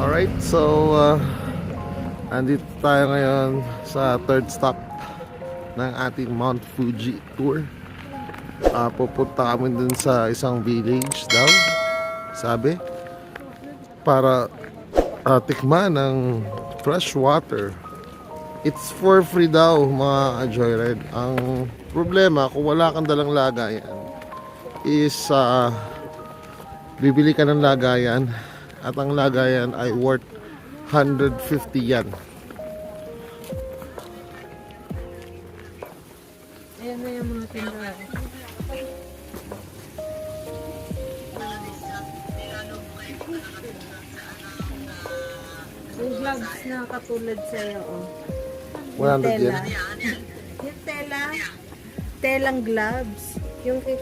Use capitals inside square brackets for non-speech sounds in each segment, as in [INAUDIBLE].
Alright, so uh, andito tayo ngayon sa third stop ng ating Mount Fuji tour. Ah, pupunta kami dun sa isang village daw, sabi, para ah, tikman ng fresh water. It's for free daw mga joyride. Ang problema, kung wala kang dalang lagayan, is ah, bibili ka ng lagayan at ang lagayan ay worth 150 yan. Ayan na yung mga tindahan. Yung gloves na katulad sa'yo, oh. 100 tela. yan. Yung tela, telang gloves. Yung kay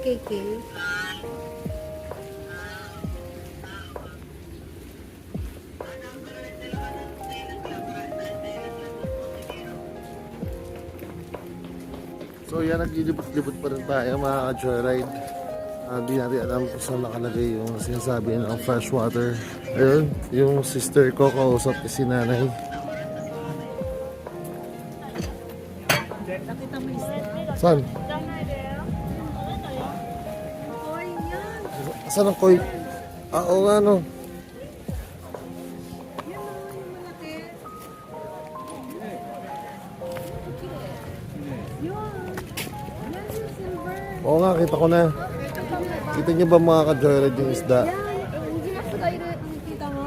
So yan, naglilibot-libot pa rin tayo mga ka-joyride. Hindi natin alam kung saan nakalagay yung sinasabi ng fresh water. Ayun, yung sister ko kausap ko si nanay. Saan? Saan ang koi? Ah, oo nga no. Oo nga, kita ko na. Kita niyo ba mga ka-joyride yung isda? Yan. Hindi na sa kayo nakikita mo?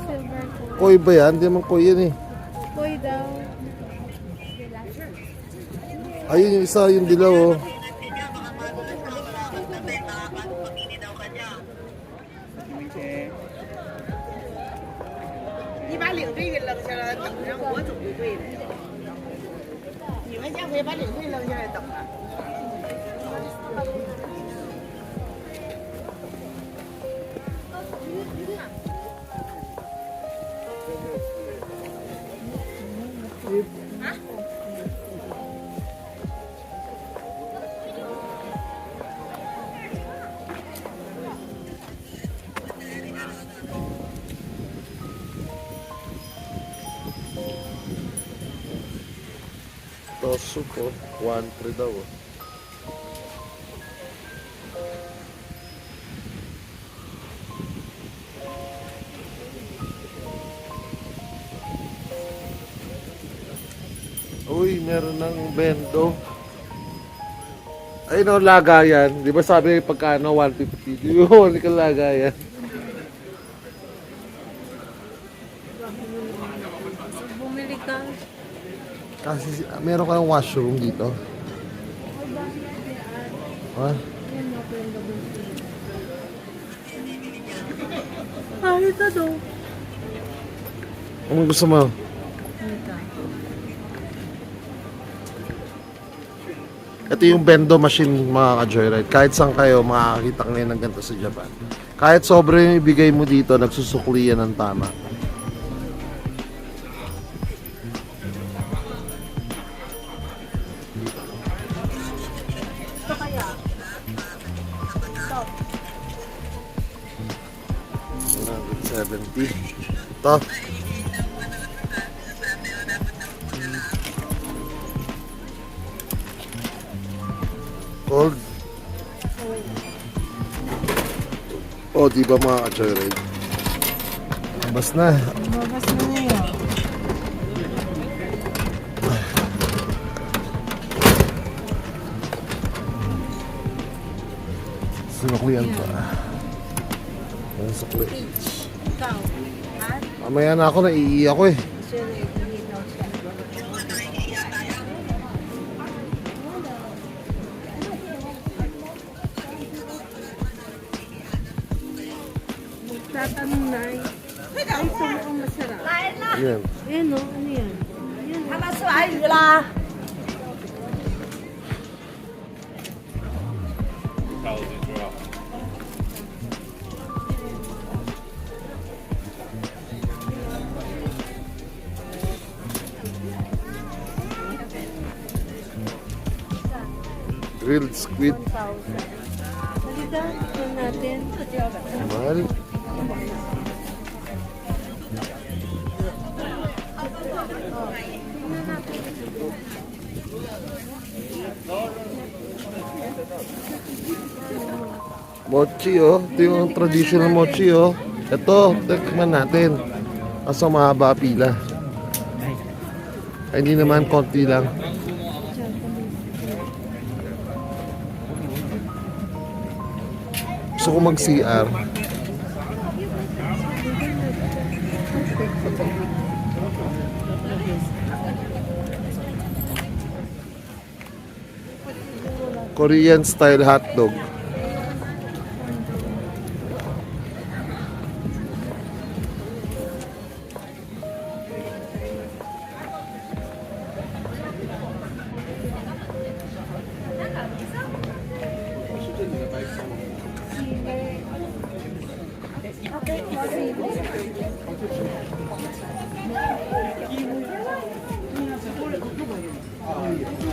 Silver ko. Koi ba yan? Hindi naman koi yan eh. Boy daw. Ayun yung isa, yung dilaw oh. Tosu ko. 1-3 daw oh. Uy, meron ng bendo. Ay no, lagayan. Di ba sabi pagkano 150? Di ba wala ka lagayan? Bumili ka. Kasi meron ka ng washroom dito. Ha? Gabi. Ah, ito daw. Anong gusto mo? Ito. Yung bendo machine mga ka-joyride. Kahit saan kayo, makakakita ka ngayon ng ganito sa Japan. Kahit sobre yung ibigay mo dito, nagsusukli yan ng tama. Cold. Oh, di ba mga ka-joyride? Na. Babas na ngayon. Sinuklian pa. Ang sukli. Ikaw. Ha? Mamaya na ako, naiiyak ako eh. Eh, Ayan o, ano yan? Ayan. Hamasu ay la. Grilled squid. 1,000. Halika, ito natin. Mahal. Mochi oh. Ito yung traditional mochi oh. Ito, tikman natin. Kaso mahaba pila. Ay, hindi naman, konti lang. Gusto ko mag-CR. Korean style hotdog.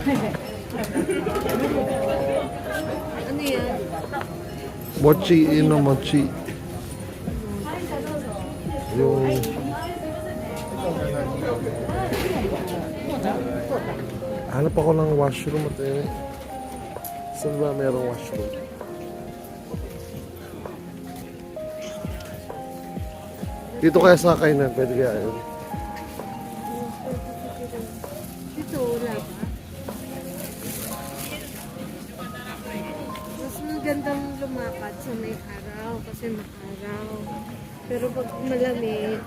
Ano yan? Mochi, ino mochi. Yung... Hanap ako ng washroom at eh. Saan ba merong washroom? Dito kaya sa kainan, pwede kaya yun. Pero pag malamig,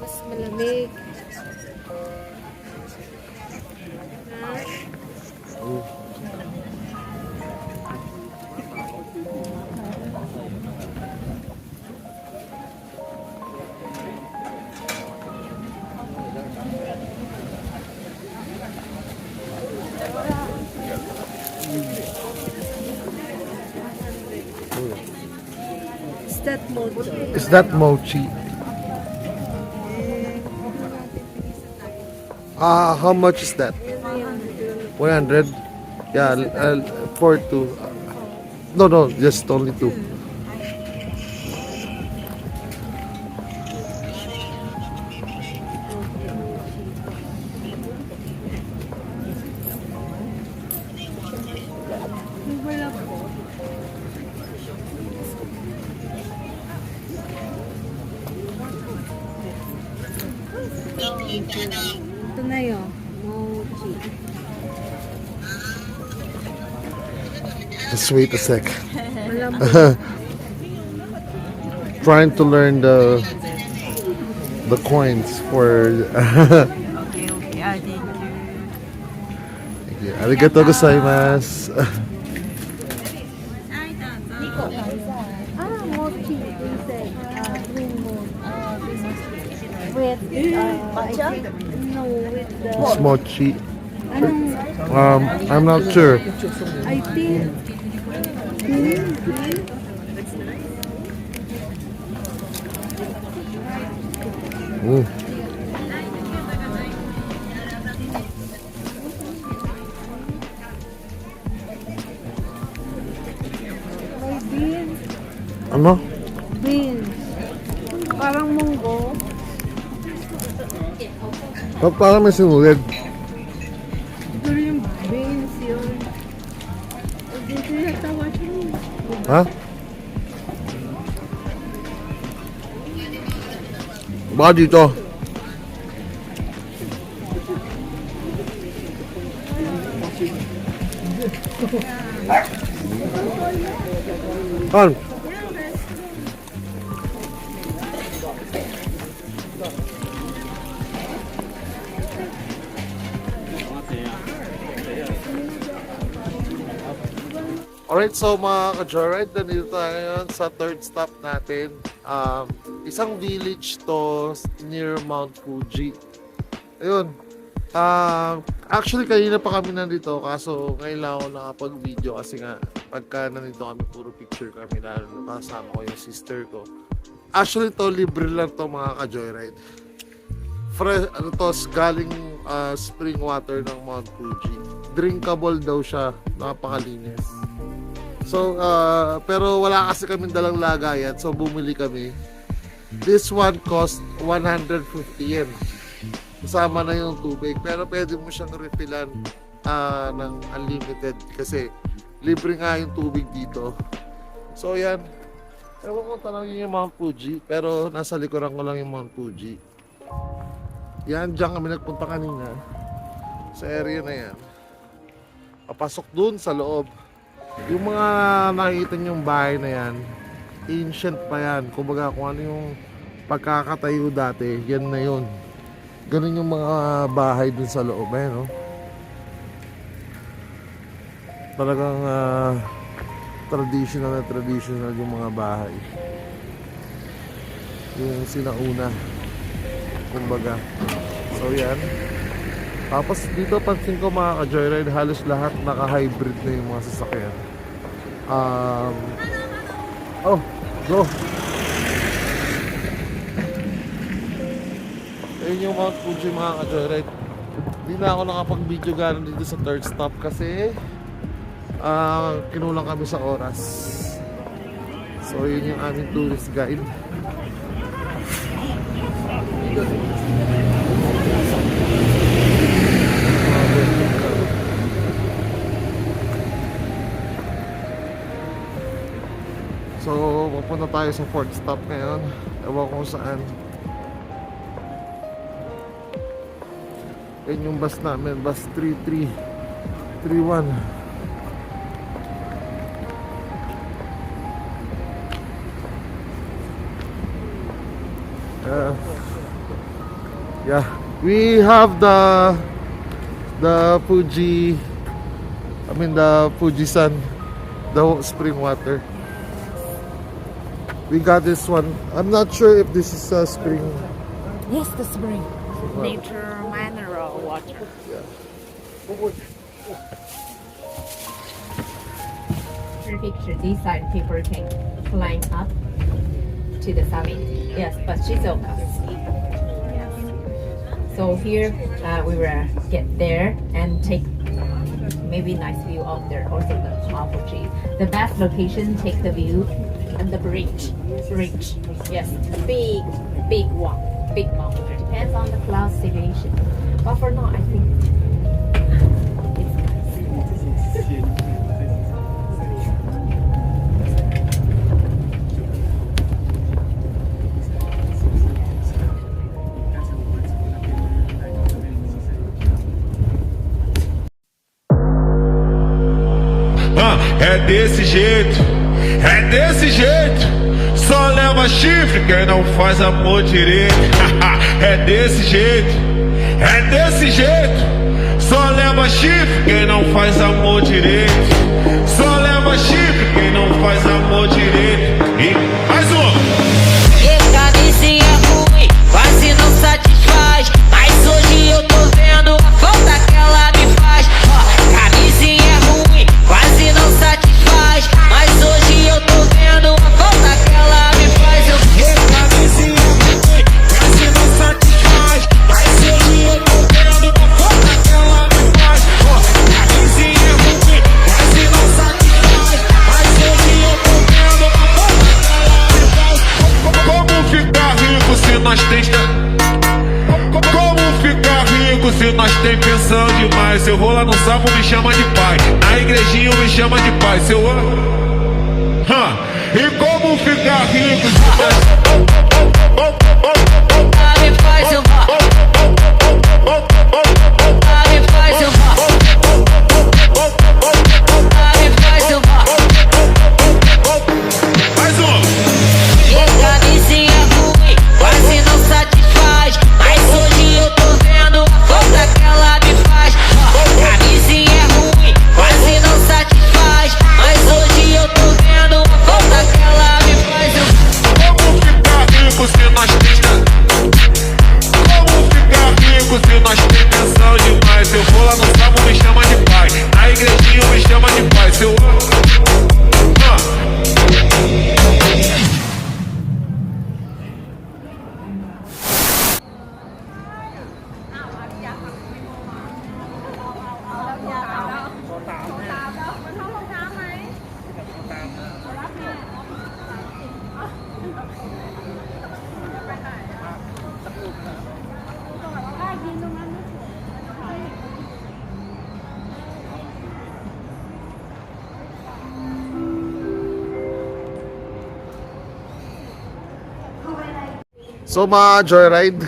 mas malamig. That mochi? Ah, how much is that? 100? Yeah, uh, for two. No, no, just only two. Ito na yun. Mochi. Just wait a sec. Trying to learn the the coins for. Okay, okay. Ah, thank you. [LAUGHS] Arigato gozaimasu. [LAUGHS] Ah, mochi inside. Uh, green moon. With, uh, I think, no, with the... It's Anong, Um, I'm not sure. I think? Mm. Ano? Pa- Parang may sinulid. Ito yung beans yun. Dito natawa siya. Ha? Baka dito. Kan? Alright, so mga ka-joyride, nandito tayo sa third stop natin. Um, isang village to near Mount Fuji. Ayun. Um, actually, kanina pa kami nandito kaso ngayon lang ako nakapag-video kasi nga pagka nandito kami, puro picture kami lalo na kasama ko yung sister ko. Actually, to libre lang to mga ka-joyride. Fresh, ano to, galing ah, spring water ng Mount Fuji. Drinkable daw siya, napakalinis. So, uh, pero wala kasi kami dalang lagayan, so bumili kami. This one cost 150 yen. Kasama na yung tubig, pero pwede mo siyang refillan ah, ng unlimited kasi libre nga yung tubig dito. So yan. Ewan ko tanongin yung Mount Fuji, pero nasa likuran ko lang yung Mount Fuji. Yan, dyan kami nagpunta kanina. Sa area na yan. Papasok dun sa loob. Yung mga nakikita niyong bahay na yan, ancient pa yan. Kumbaga kung ano yung pagkakatayo dati, yan na yun. Ganun yung mga bahay dun sa loob. Eh, no? Talagang ah, traditional na traditional yung mga bahay. Yung sinauna. Kumbaga. So yan. Tapos dito pansin ko mga ka-joyride halos lahat naka-hybrid na yung mga sasakyan. Um, oh, go! Ayun yung Mount Fuji mga ka-joyride. Hindi na ako nakapag-video gano'n dito sa third stop kasi ah kinulang kami sa oras. So yun yung aming tourist guide. So, pupunta tayo sa fourth stop ngayon. Ewan kung saan. Yan yung bus namin, bus 3331. Uh, yeah, we have the the Fuji I mean the Fuji-san the spring water we got this one I'm not sure if this is a spring Yes, the spring. water. Nature mineral water. Yeah. picture this side people can climb up to the summit yes but shizuoka so here uh, we will get there and take maybe nice view of there also the Mount Fuji the best location take the view and the bridge bridge yes big big one big Mount Fuji depends on the cloud situation but for now I think it's nice Ah, é desse jeito, é desse jeito. Só leva chifre quem não faz amor direito. [LAUGHS] é desse jeito, é desse jeito. Só leva chifre quem não faz amor direito. Só leva chifre quem não faz amor direito. Se eu vou lá no salmo, me chama de pai. Na igrejinha, me chama de pai. Se eu. Hã? E como ficar rico So mga joyride,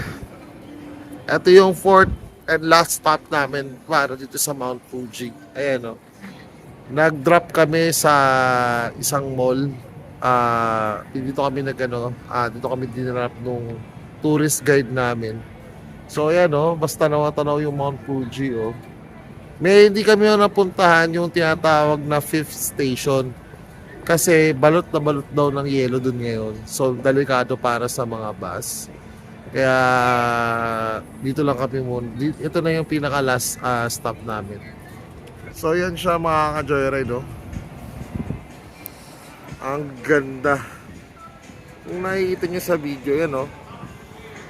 ito yung fourth and last stop namin para dito sa Mount Fuji. Ayan o. Nag-drop kami sa isang mall. Ah, dito kami nag ano, ah, dito kami dinrap nung tourist guide namin. So ayan o, basta tanaw yung Mount Fuji o. May hindi kami napuntahan yung tinatawag na fifth station. Kasi balot na balot daw ng yelo dun ngayon. So, delikado para sa mga bus. Kaya, dito lang kami muna. Ito na yung pinaka last ah, stop namin. So, yan siya mga ka-joyride, oh. Ang ganda. Kung nakikita nyo sa video, yan, oh.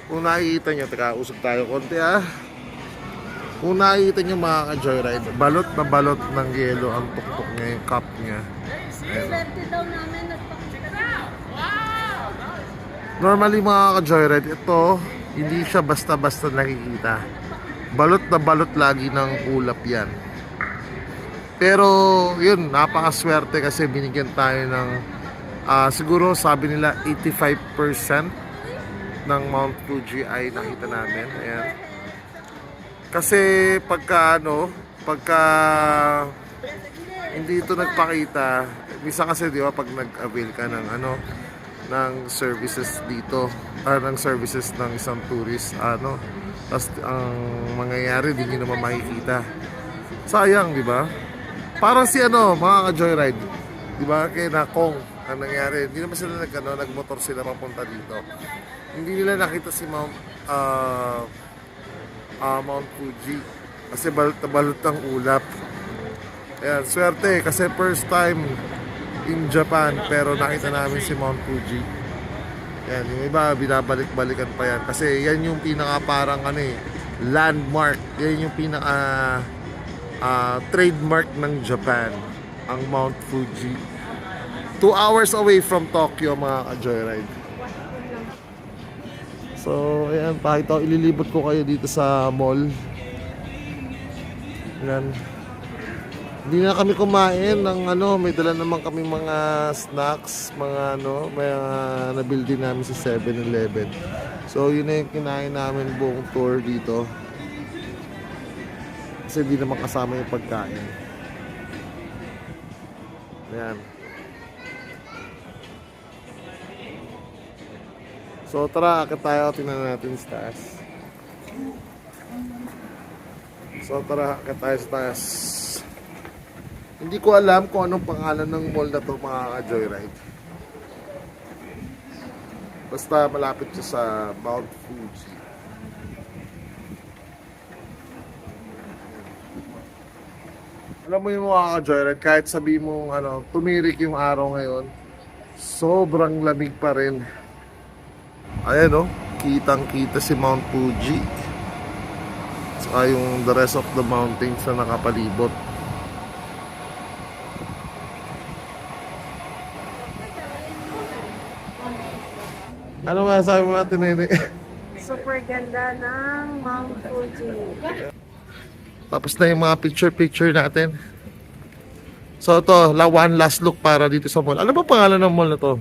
Kung nakikita nyo, teka, usap tayo konti, ah. Kung nakikita nyo mga ka-joyride, balot na balot ng yelo ang tuktok niya, yung cup niya. Swerte daw namin Normally mga ka-joyride, ito hindi siya basta-basta nakikita. Balot na balot lagi ng ulap yan. Pero yun, napakaswerte kasi binigyan tayo ng ah, siguro sabi nila 85% ng Mount Fuji ay nakita namin. Ayan. Kasi pagka ano, pagka hindi ito nagpakita, misa kasi di ba pag nag-avail ka ng ano, ng services dito, ah, ng services ng isang tourist, ano, tapos ang mangyayari, di nyo naman makikita. Sayang, di ba? Parang si ano, mga ka-joyride, di ba, kay Nakong, ang nangyari, hindi naman sila nag, ano, nagmotor sila papunta dito. Hindi nila nakita si Mount, ah, ah, Mount Fuji. Kasi balot na balot ang ulap. Ayan, swerte kasi first time in Japan pero nakita namin si Mount Fuji. Yan, yung iba binabalik-balikan pa yan kasi yan yung pinaka parang ano eh, landmark. Yan yung pinaka ah, trademark ng Japan, ang Mount Fuji. Two hours away from Tokyo mga ka-joyride. So, ayan, pakita ko, ililibot ko kayo dito sa mall. Yan. Hindi na kami kumain ng ano, may dala naman kami mga snacks, mga ano, may uh, nabil din namin sa 7-Eleven. So yun na yung kinain namin buong tour dito. Kasi hindi naman kasama yung pagkain. Ayan. So tara, akit tayo, tingnan natin sa. So tara, akit tayo sa. Hindi ko alam kung anong pangalan ng mall na to mga ka-joyride. Basta malapit siya sa Mount Fuji. Alam mo yung mga ka-joyride, kahit sabi mo ano, tumirik yung araw ngayon, sobrang lamig pa rin. Ayan oh, kitang kita si Mount Fuji. Saka yung the rest of the mountains na nakapalibot. Ano masasabi mo natin, Nene? Super ganda ng Mount Fuji. Tapos na yung mga picture-picture natin. So to, la one last look para dito sa mall. Ano ba pangalan ng mall na to?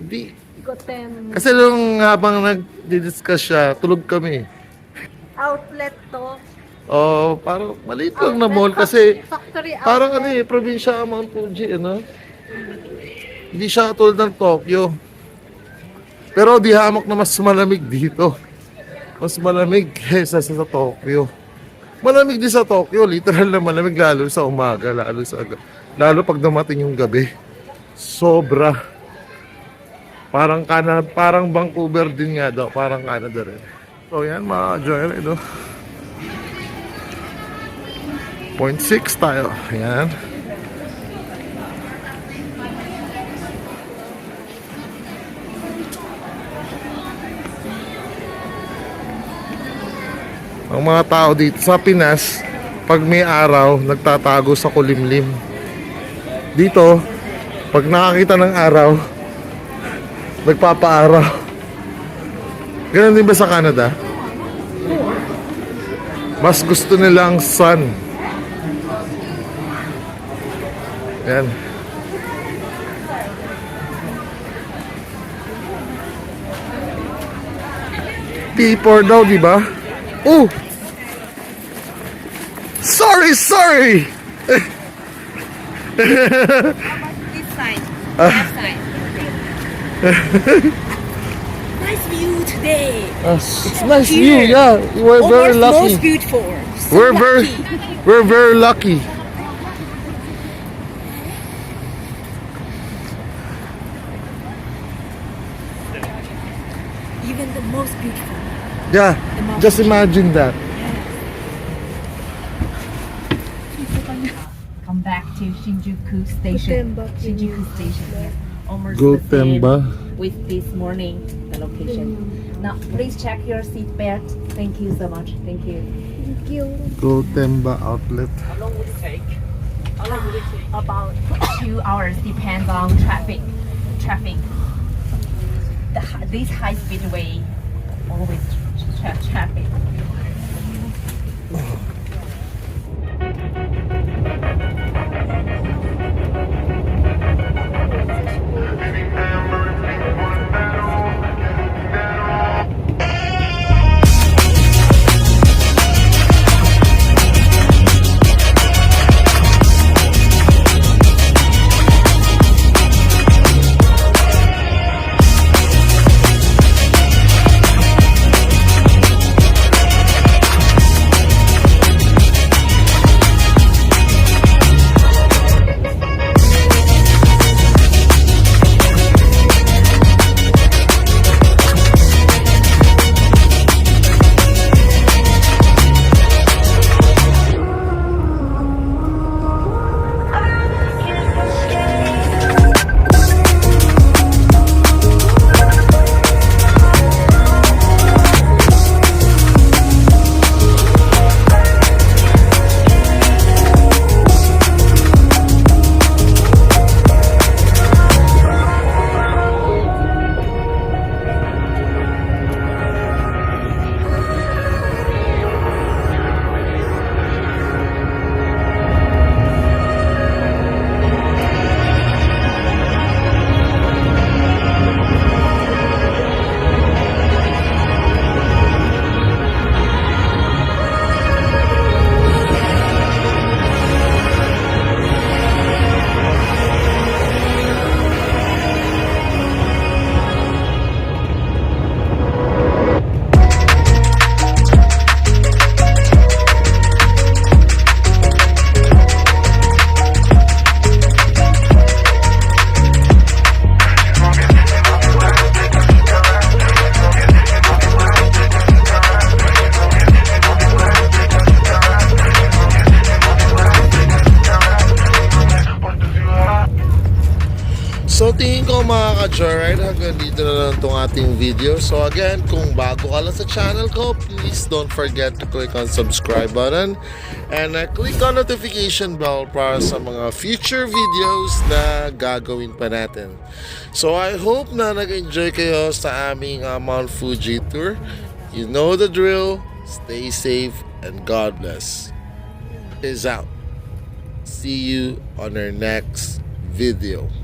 Hindi. Goten Kasi nung habang nag-discuss siya, tulog kami. outlet to. Oh, parang maliit lang na mall kasi Factory outlet. parang ano eh, probinsya ang Mount Fuji, ano? Hindi siya katulad ng Tokyo. Pero di hamok na mas malamig dito. Mas malamig kaysa sa, sa Tokyo. Malamig din sa Tokyo, literal na malamig lalo sa umaga, lalo sa lalo pag dumating yung gabi. Sobra. Parang Canada, parang Vancouver din nga daw, parang Canada rin. So yan mga joyride, no? 0.6 tayo. Ayan. Ang mga tao dito sa Pinas, pag may araw, nagtatago sa kulimlim. Dito, pag nakakita ng araw, [LAUGHS] nagpapaaraw. Ganun din ba sa Canada? Mas gusto nila ang sun. Yan. T4 daw, di ba? Oh! Sorry, sorry! This side. Left side. nice view today. Uh, it's nice view, yeah. We're very Almost lucky. most beautiful. So We're very, lucky. we're very lucky. Even the most beautiful. Yeah, just imagine that. Come back to Shinjuku Station. Gotemba. Shinjuku Station. Yes. Almost Gotemba. the same with this morning the location. Now please check your seat belt. Thank you so much. Thank you. Thank you. Go it take? [SIGHS] About two hours depends on traffic. Traffic. The, hi- this high speed way always tra- traffic. Please don't forget to click on subscribe button and uh, click on notification bell para sa mga future videos na gagawin pa natin. So I hope na nag-enjoy kayo sa aming uh, Mount Fuji tour. You know the drill. Stay safe and God bless. Is out. See you on our next video.